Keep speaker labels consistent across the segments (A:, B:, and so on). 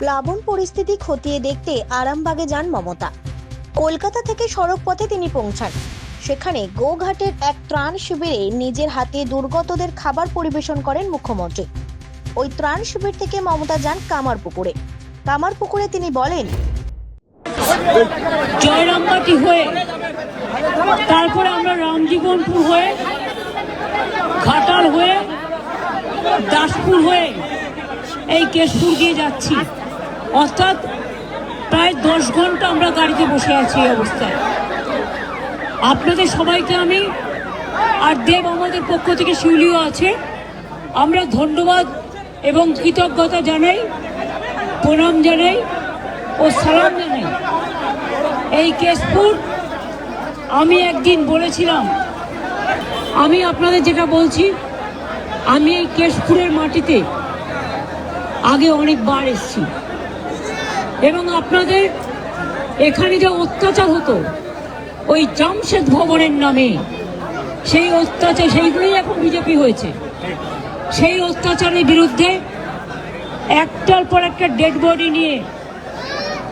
A: প্লাবন পরিস্থিতি খতিয়ে দেখতে আরামবাগে যান মমতা। কলকাতা থেকে সড়ক পথে তিনি পৌঁছান। সেখানে গোঘাটের এক ত্রাণ শিবিরে নিজের হাতে দুর্গতদের খাবার পরিবেশন করেন মুখ্যমন্ত্রী। ওই ত্রাণ শিবির থেকে মমতা যান কামারপুকুরে। কামারপুকুরে তিনি বলেন,
B: জয়রামবাটি হয়ে, তারপরে আমরা রামজীবনপুর হয়ে, ঘাটাল হয়ে, দাসপুর হয়ে এই কেশপুর দিয়ে যাচ্ছি। অর্থাৎ প্রায় দশ ঘণ্টা আমরা গাড়িতে বসে আছি এই অবস্থায়। আপনাদের সবাইকে আমি আর দেব আমাদের পক্ষ থেকে শিউলিও আছে। আমরা ধন্যবাদ এবং কৃতজ্ঞতা জানাই, প্রণাম জানাই ও সালাম জানাই। এই কেশপুর, আমি একদিন বলেছিলাম, আমি আপনাদের যেটা বলছি, আমি এই কেশপুরের মাটিতে আগে অনেকবার এসেছি। এবং আপনাদের এখানে যে অত্যাচার হতো, ওই জামশেদ ভবনের নামে সেই অত্যাচার, সেইগুলোই এখন বিজেপি হয়েছে। সেই অত্যাচারের বিরুদ্ধে একটার পর একটা ডেড বডি নিয়ে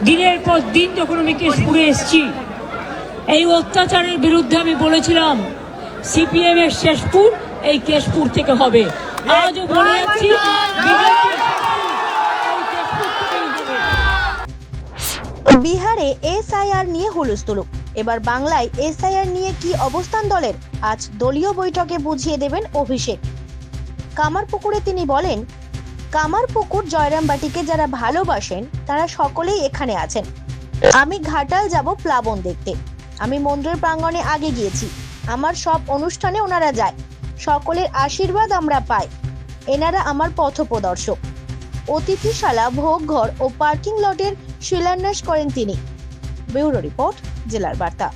B: দিনের পর দিন যখন আমি কেশপুরে এসেছি, এই অত্যাচারের বিরুদ্ধে আমি বলেছিলাম সিপিএম এর শেষপুর এই কেশপুর থেকে হবে। আজও বলে যাচ্ছি
A: বিহারে এসআইআর নিয়ে হুলস্থুলুক এবার বাংলায় এসআইআর নিয়ে কি অবস্থান দলের? আজ দলীয় বৈঠকে বুঝিয়ে দেবেন অভিষেক। কামারপুকুরে তিনি বলেন, কামারপুকুর জয়রামবাটিকে যারা ভালোবাসেন, তারা সকলেই এখানে আছেন। আমি ঘাটাল যাব প্লাবন দেখতে। আমি মন্দির প্রাঙ্গণে আগে গিয়েছি। আমার সব অনুষ্ঠানে ওনারা যায়। সকলের আশীর্বাদ আমরা পাই। এনারা আমার পথপ্রদর্শক। অতিথিশালা ভোগঘর ও পার্কিং লটের শিলান্যাস করেন তিনি। ব্যুরো রিপোর্ট জেলার বার্তা।